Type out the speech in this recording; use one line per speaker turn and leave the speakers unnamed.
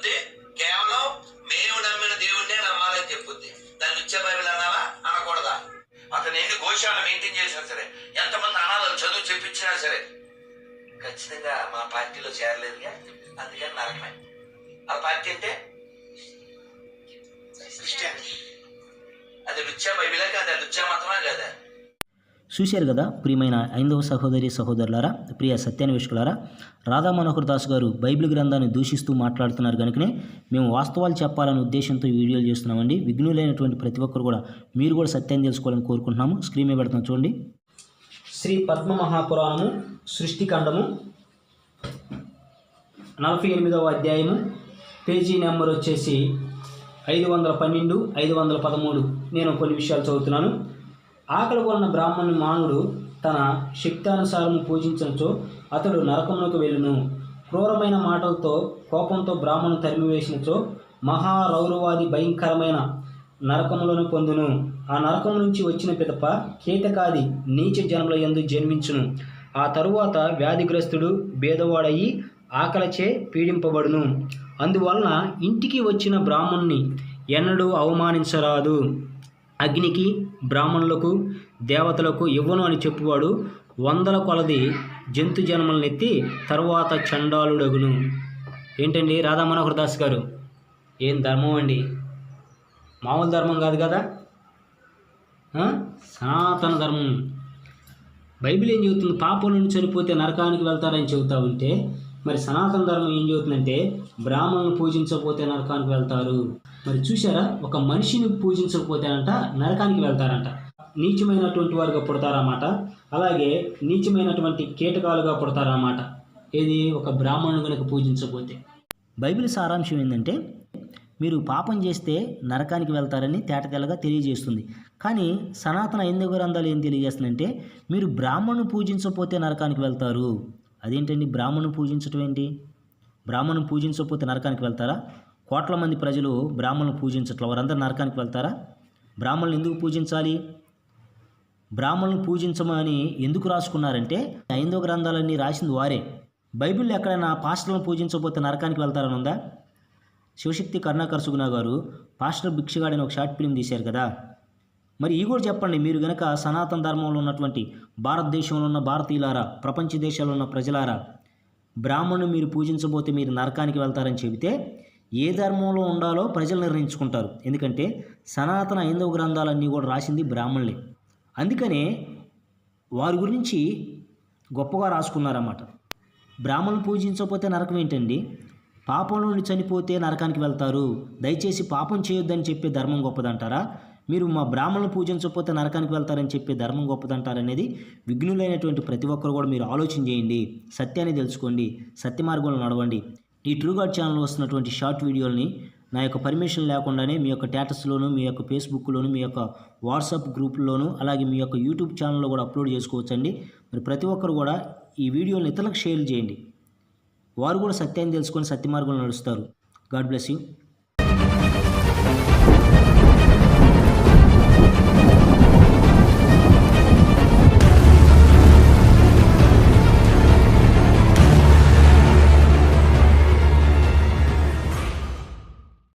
చెప్పుద్ది కేవలం మేము నమ్మిన దేవుణ్ణే నమ్మాలని చెప్పుద్ది దాన్ని నిత్య బైబిల్ అనాలా అనకూడదా? అతను ఎన్ని ఘోషాలు మెయింటైన్ చేసినా సరే ఎంతమంది అనాథలు చదువు చెప్పించినా సరే ఖచ్చితంగా మా పార్టీలో చేరలేదుగా అందుకని నరకమే ఆ పార్టీ అంటే? అది నృత్య బైబిలే కదా నృత్య మతమే కదా.
చూశారు కదా ప్రియమైన ఐందవ సహోదరి సహోదరులారా ప్రియ సత్యాన్వేషకులారా రాధా మనోహర్ దాస్ గారు బైబిల్ గ్రంథాన్ని దూషిస్తూ మాట్లాడుతున్నారు కనుకనే మేము వాస్తవాలు చెప్పాలనే ఉద్దేశంతో వీడియోలు చేస్తున్నామండి. విఘ్నులైనటువంటి ప్రతి ఒక్కరు కూడా మీరు కూడా సత్యాన్ని తెలుసుకోవాలని కోరుకుంటున్నాము. స్క్రీన్ మీద పెడుతున్నాం చూడండి. శ్రీ పద్మ మహాపురాణము సృష్టిఖండము నలభై ఎనిమిదవ అధ్యాయము పేజీ నెంబర్ వచ్చేసి ఐదు వందల పన్నెండు ఐదు వందల పదమూడు. నేను కొన్ని విషయాలు చదువుతున్నాను. ఆకలి కొన్న బ్రాహ్మణుని మానవుడు తన శక్తానుసారము పూజించనచో అతడు నరకమునకు వెళ్ళును. క్రూరమైన మాటలతో కోపంతో బ్రాహ్మణు తరిమివేసినచో మహారౌరవాది భయంకరమైన నరకములను పొందును. ఆ నరకము నుంచి వచ్చిన పిదప కీతకాది నీచ జన్మల యందు జన్మించును. ఆ తరువాత వ్యాధిగ్రస్తుడు భేదవాడయి ఆకలిచే పీడింపబడును. అందువలన ఇంటికి వచ్చిన బ్రాహ్మణ్ణి ఎన్నడూ అవమానించరాదు. అగ్నికి బ్రాహ్మణులకు దేవతలకు ఇవ్వను అని చెప్పువాడు. వందల కొలది జంతు జన్మలనెత్తి తరువాత చండాలుడగును. ఏంటండి రాధా మనోహర్ దాస్ గారు? ఏం ధర్మం అండి? మామూలు ధర్మం కాదు కదా? సనాతన ధర్మం. బైబిల్ ఏం చెబుతుంది? పాపం నుండి చనిపోతే నరకానికి వెళ్తారని చెబుతా ఉంటే మరి సనాతన ధర్మం ఏం చెబుతుందంటే బ్రాహ్మణులను పూజించకపోతే నరకానికి వెళ్తారు. మరి చూసారా ఒక మనిషిని పూజించకపోతేనంట నరకానికి వెళ్తారంట. నీచమైనటువంటి వారుగా పుడతారన్నమాట. అలాగే నీచమైనటువంటి కీటకాలుగా పుడతారన్నమాట. ఏది? ఒక బ్రాహ్మణుని కనుక పూజించకపోతే. బైబిల్ సారాంశం ఏంటంటే మీరు పాపం చేస్తే నరకానికి వెళ్తారని తేటతెల్లగా తెలియజేస్తుంది. కానీ సనాతన హిందూ గ్రంథాలు ఏం తెలియజేస్తుందంటే మీరు బ్రాహ్మణుని పూజించకపోతే నరకానికి వెళ్తారు. అదేంటండి? బ్రాహ్మణుని పూజించటం ఏంటి? బ్రాహ్మణుని పూజించకపోతే నరకానికి వెళ్తారా? కోట్ల మంది ప్రజలు బ్రాహ్మణులు పూజించట్ల? వారందరూ నరకానికి వెళ్తారా? బ్రాహ్మణులు ఎందుకు పూజించాలి? బ్రాహ్మణులను పూజించమని ఎందుకు రాసుకున్నారంటే ఐందవ గ్రంథాలన్నీ రాసింది వారే. బైబిల్లో ఎక్కడైనా పాస్టర్లను పూజించకపోతే నరకానికి వెళ్తారని ఉందా? శివశక్తి కరుణాకర్ సుగుణ గారు పాస్టర్ భిక్షగాడని ఒక షార్ట్ ఫిల్మ్ తీశారు కదా? మరి ఈ కూడా చెప్పండి మీరు గనక సనాతన ధర్మంలో ఉన్నటువంటి భారతదేశంలో ఉన్న భారతీయులారా ప్రపంచ దేశాల్లో ఉన్న ప్రజలారా బ్రాహ్మణుని మీరు పూజించబోతే మీరు నరకానికి వెళ్తారని చెబితే ఏ ధర్మంలో ఉండాలో ప్రజలు నిర్ణయించుకుంటారు. ఎందుకంటే సనాతన హైందవ గ్రంథాలన్నీ కూడా రాసింది బ్రాహ్మణులే. అందుకనే వారి గురించి గొప్పగా రాసుకున్నారన్నమాట. బ్రాహ్మణులు పూజించకపోతే నరకం ఏంటండి? పాపం నుండి చనిపోతే నరకానికి వెళ్తారు. దయచేసి పాపం చేయొద్దని చెప్పే ధర్మం గొప్పదంటారా? మీరు మా బ్రాహ్మణులు పూజించకపోతే నరకానికి వెళ్తారని చెప్పి ధర్మం గొప్పదంటారనేది విఘ్నులైనటువంటి ప్రతి ఒక్కరు కూడా మీరు ఆలోచన చేయండి సత్యాన్ని తెలుసుకోండి సత్య మార్గంలో నడవండి. ఈ ట్రూగాడ్ ఛానల్ వస్తున్నటువంటి షార్ట్ వీడియోలని నా యొక్క పర్మిషన్ లేకుండానే మీ యొక్క స్టేటస్లోను మీ యొక్క ఫేస్బుక్లోను మీ యొక్క వాట్సాప్ గ్రూప్లోను అలాగే మీ యొక్క యూట్యూబ్ ఛానల్లో కూడా అప్లోడ్ చేసుకోవచ్చండి. మరి ప్రతి ఒక్కరు కూడా ఈ వీడియోని ఇతరులకు షేర్ చేయండి. వారు కూడా సత్యాన్ని తెలుసుకొని సత్య మార్గంలో నడుస్తారు. God bless you.